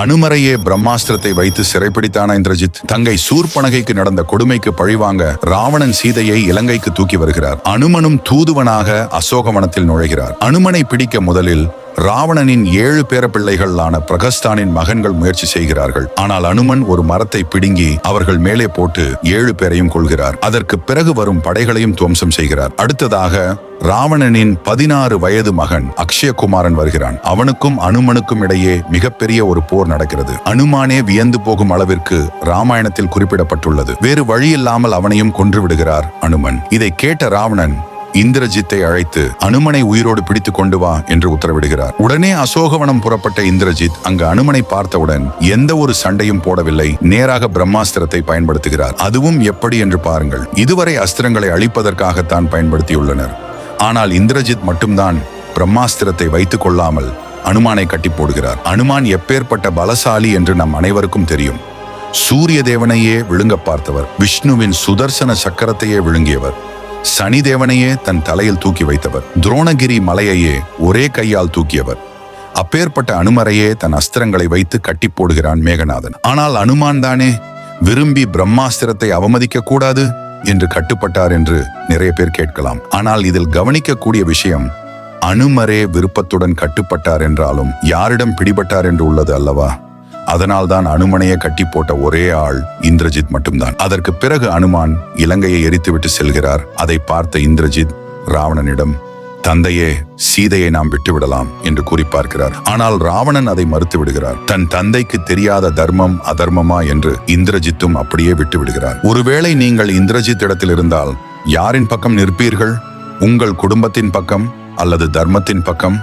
அனுமரையே பிரம்மாஸ்திரத்தை வைத்து சிறைப்பிடித்தான இந்திரஜித்? தங்கை சூர்பனகைக்கு நடந்த கொடுமைக்கு பழிவாங்க ராவணன் சீதையை இலங்கைக்கு தூக்கி வருகிறார். அனுமனும் தூதுவனாக அசோகவனத்தில் நுழைகிறார். அனுமனை பிடிக்க முதலில் ராவணனின் ஏழு பேர பிள்ளைகளான பிரகஸ்தானின் மகன்கள் முயற்சி செய்கிறார்கள். ஆனால் அனுமன் ஒரு மரத்தை பிடுங்கி அவர்கள் மேலே போட்டு ஏழு பேரையும் கொள்கிறார் அதற்கு பிறகு வரும் படைகளையும் துவம்சம் செய்கிறார். அடுத்ததாக ராவணனின் பதினாறு வயது மகன் அக்ஷயகுமாரன் வருகிறான். அவனுக்கும் அனுமனுக்கும் இடையே மிகப்பெரிய ஒரு போர் நடக்கிறது. அனுமானே வியந்து போகும் அளவிற்கு ராமாயணத்தில் குறிப்பிடப்பட்டுள்ளது. வேறு வழியில்லாமல் அவனையும் கொன்று விடுகிறார் அனுமன். இதை கேட்ட ராவணன் இந்திரஜித்தை அழைத்து அனுமனை உயிரோடு பிடித்து கொண்டு வா என்று உத்தரவிடுகிறார். உடனே அசோகவனம் புறப்பட்ட இந்திரஜித் அங்கு அனுமனை பார்த்தவுடன் எந்த ஒரு சண்டையும் போடவில்லை. நேராக பிரம்மாஸ்திரத்தை பயன்படுத்துகிறார். அதுவும் எப்படி என்று பாருங்கள். இதுவரை அஸ்திரங்களை அழிப்பதற்காகத்தான் பயன்படுத்தியுள்ளனர். ஆனால் இந்திரஜித் மட்டும்தான் பிரம்மாஸ்திரத்தை வைத்துக் கொள்ளாமல் அனுமானை கட்டி போடுகிறார். அனுமான் எப்பேற்பட்ட பலசாலி என்று நம் அனைவருக்கும் தெரியும். சூரிய தேவனையே விழுங்க பார்த்தவர். விஷ்ணுவின் சுதர்சன சக்கரத்தையே விழுங்கியவர். சனி தேவனையே தன் தலையில் தூக்கி வைத்தவர். துரோணகிரி மலையையே ஒரே கையால் தூக்கியவர். அப்பேற்பட்ட அனுமரையே தன் அஸ்திரங்களை வைத்து கட்டி போடுகிறான் மேகநாதன். ஆனால் அனுமான் தானே? விரும்பி பிரம்மாஸ்திரத்தை அவமதிக்க கூடாது? என்று கட்டுப்பட்டார் என்று நிறைய பேர் கேட்கலாம். ஆனால் இதில் கவனிக்கக்கூடிய விஷயம் அனுமரே விருப்பத்துடன் கட்டுப்பட்டார் என்றாலும் யாரிடம் பிடிபட்டார் என்று உள்ளது அல்லவா? அதனால்தான் அனுமனையை கட்டி போட்ட ஒரே ஆள் இந்திரஜித் மட்டும்தான். அதற்கு பிறகு அனுமான் இலங்கையை எரித்துவிட்டு செல்கிறார். அதை பார்த்த இந்திரஜித் ராவணனிடம் தந்தையே சீதையை நாம் விட்டுவிடலாம் என்று கூறி பார்க்கிறார். ஆனால் ராவணன் அதை மறுத்து விடுகிறார். தன் தந்தைக்கு தெரியாத தர்மம் அதர்மமா? என்று இந்திரஜித்தும் அப்படியே விட்டு விடுகிறார் ஒருவேளை நீங்கள் இந்திரஜித் இடத்தில் இருந்தால் யாரின் பக்கம் நிற்பீர்கள்? உங்கள் குடும்பத்தின் பக்கம் அல்லது தர்மத்தின் பக்கம்?